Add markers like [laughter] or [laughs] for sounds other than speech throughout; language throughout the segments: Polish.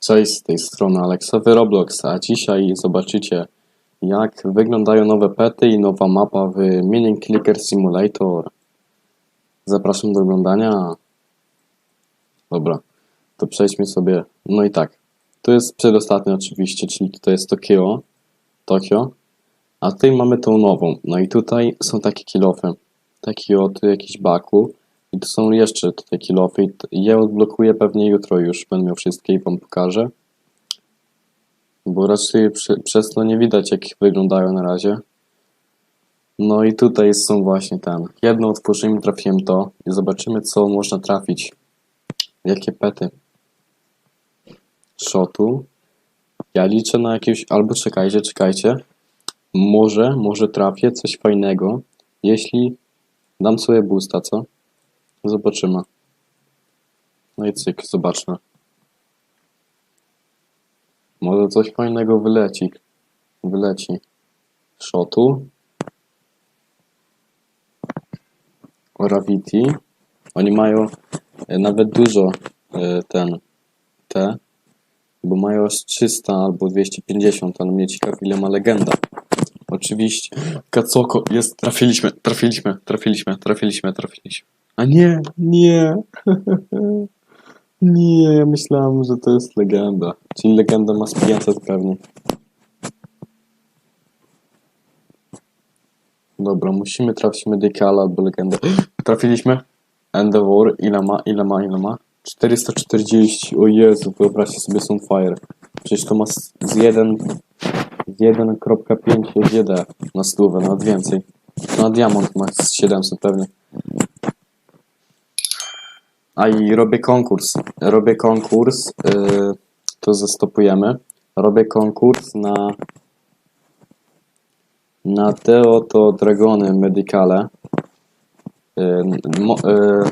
Cześć, z tej strony Aleksowy Roblox, a dzisiaj zobaczycie jak wyglądają nowe pety i nowa mapa w Mini Clicker Simulator. Zapraszam do oglądania. Dobra, to przejdźmy sobie. No i tak, to jest przedostatnie oczywiście, czyli tutaj jest Tokio, Tokio, a tutaj mamy tą nową. No i tutaj są takie kilofy, taki od jakiś baku. I tu są jeszcze tutaj kilofy. Je odblokuję pewnie jutro już. Będę miał wszystkie i wam pokażę. Bo raczej przy, przez to nie widać jak wyglądają na razie. No i tutaj są właśnie ten. Jedno otworzymy, trafiłem to. I zobaczymy co można trafić. Jakie pety. Shotu. Ja liczę na jakieś... Albo czekajcie, czekajcie. Może, może trafię coś fajnego. Jeśli dam sobie boosta, co? Zobaczymy. No i cyk, zobaczmy. Może coś fajnego wyleci. Wyleci. Shotu. Gravity. Oni mają e, nawet dużo e, ten te, bo mają aż 300 albo 250, ale mnie ciekawi ile ma legenda. Oczywiście. Kacoko, jest, trafiliśmy, trafiliśmy, trafiliśmy, trafiliśmy, trafiliśmy. A nie, nie. [laughs] nie, ja myślałem, że to jest legenda. Czyli legenda ma 500 pewnie. Dobra, musimy trafić Medicala albo legendę. [gasps] Trafiliśmy. Endeavor, ile ma, ile ma, ile ma? 440, o Jezu, wyobraźcie sobie Sunfire. Przecież to ma z z 1 z 1.5 GD na stówę, nawet więcej. Na diamont ma z 700 pewnie. A i robię konkurs. Robię konkurs, yy, to zastopujemy. Robię konkurs na na te oto dragony medicale. Yy, mo, yy,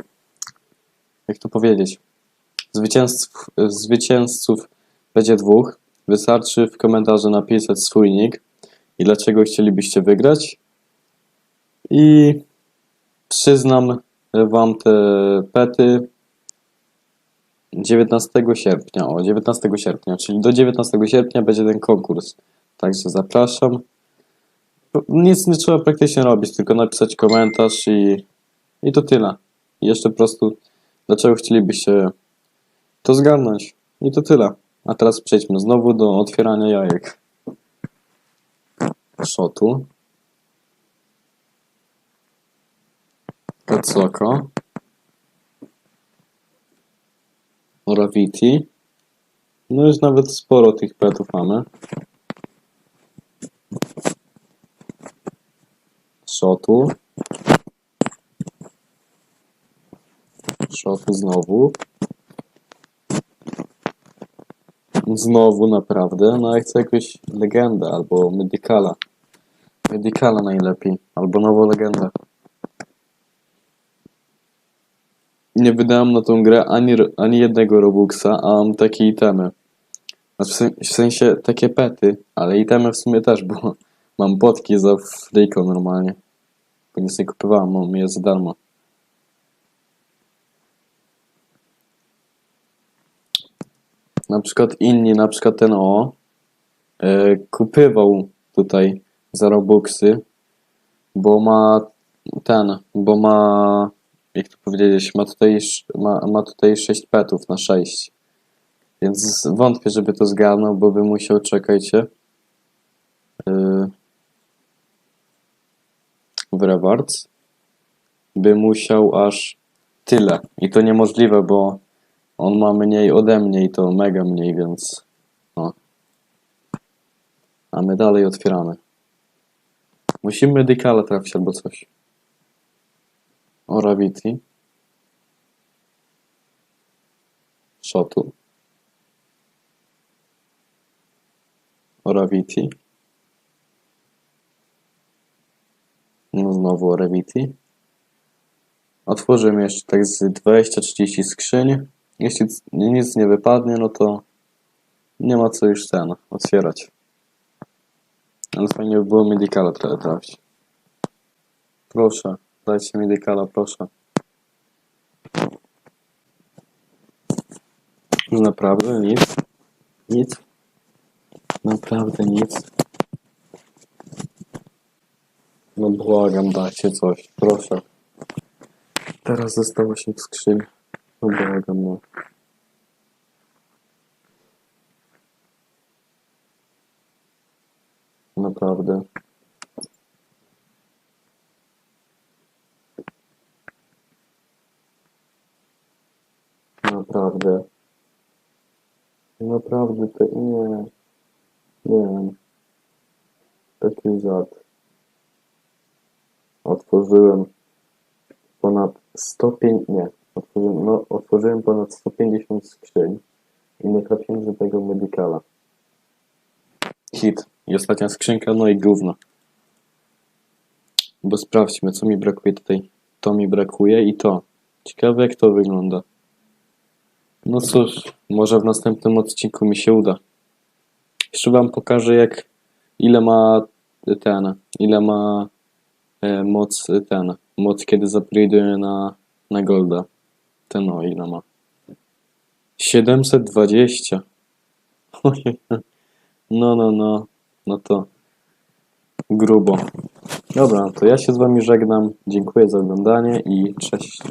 jak to powiedzieć? Zwycięzców, zwycięzców będzie dwóch. Wystarczy w komentarzu napisać swój nick i dlaczego chcielibyście wygrać. I przyznam wam te pety 19 sierpnia. O, 19 sierpnia, czyli do 19 sierpnia będzie ten konkurs. Także zapraszam. Nic nie trzeba praktycznie robić, tylko napisać komentarz i, i to tyle. I jeszcze po prostu, dlaczego chcielibyście to zgarnąć. I to tyle. A teraz przejdźmy znowu do otwierania jajek. Shotu. Katsoko. Raviti. No już nawet sporo tych petów mamy. Shotu. Shotu znowu. Znowu naprawdę. No ja chcę jakąś legendę albo medicala. Medicala najlepiej. Albo nową legendę. Nie wydałem na tą grę ani, ani jednego Robuxa, a mam takie itemy. W sen- w sensie takie pety, ale itemy w sumie też, bo [laughs] mam botki za friko normalnie. Bo nic nie kupowałem, mam je za darmo. Na przykład inni, na przykład ten o, e, kupywał tutaj za Robuxy, bo ma ten, bo ma, jak to powiedzieć, ma tutaj, ma, ma tutaj 6 petów na 6. Więc wątpię, żeby to zgarnął, bo by musiał, czekajcie, yy, w rewards, by musiał aż tyle. I to niemożliwe, bo on ma mniej ode mnie i to mega mniej, więc no. A my dalej otwieramy. Musimy medicala trafić albo coś. O Raviti. Shotu. O Raviti. No znowu o Raviti. Otworzymy jeszcze tak z 20-30 skrzyń. Jeśli nic nie wypadnie, no to nie ma co już ten otwierać. Ale fajnie by było medicala tra- trafić. Proszę, dajcie medicala, proszę. Naprawdę nic. Nic. Naprawdę nic. No błagam, dajcie coś, proszę. Teraz zostało się w skrzyni. No błagam, no. Naprawdę. Naprawdę. Naprawdę to nie. Nie wiem. Taki żart. Otworzyłem ponad 105, nie, otworzyłem, no, otworzyłem ponad 150 skrzyń i nie trafiłem do tego medicala. Hit. I ostatnia skrzynka, no i gówno. Bo sprawdźmy, co mi brakuje tutaj. To mi brakuje i to. Ciekawe, jak to wygląda. No cóż, może w następnym odcinku mi się uda. Jeszcze wam pokażę, jak ile ma ten, ile ma e, moc ten, moc kiedy zaprejduje na, na golda. Ten o ile ma. 720. Ojej. [laughs] No, no, no. No to grubo. Dobra, to ja się z wami żegnam. Dziękuję za oglądanie i cześć.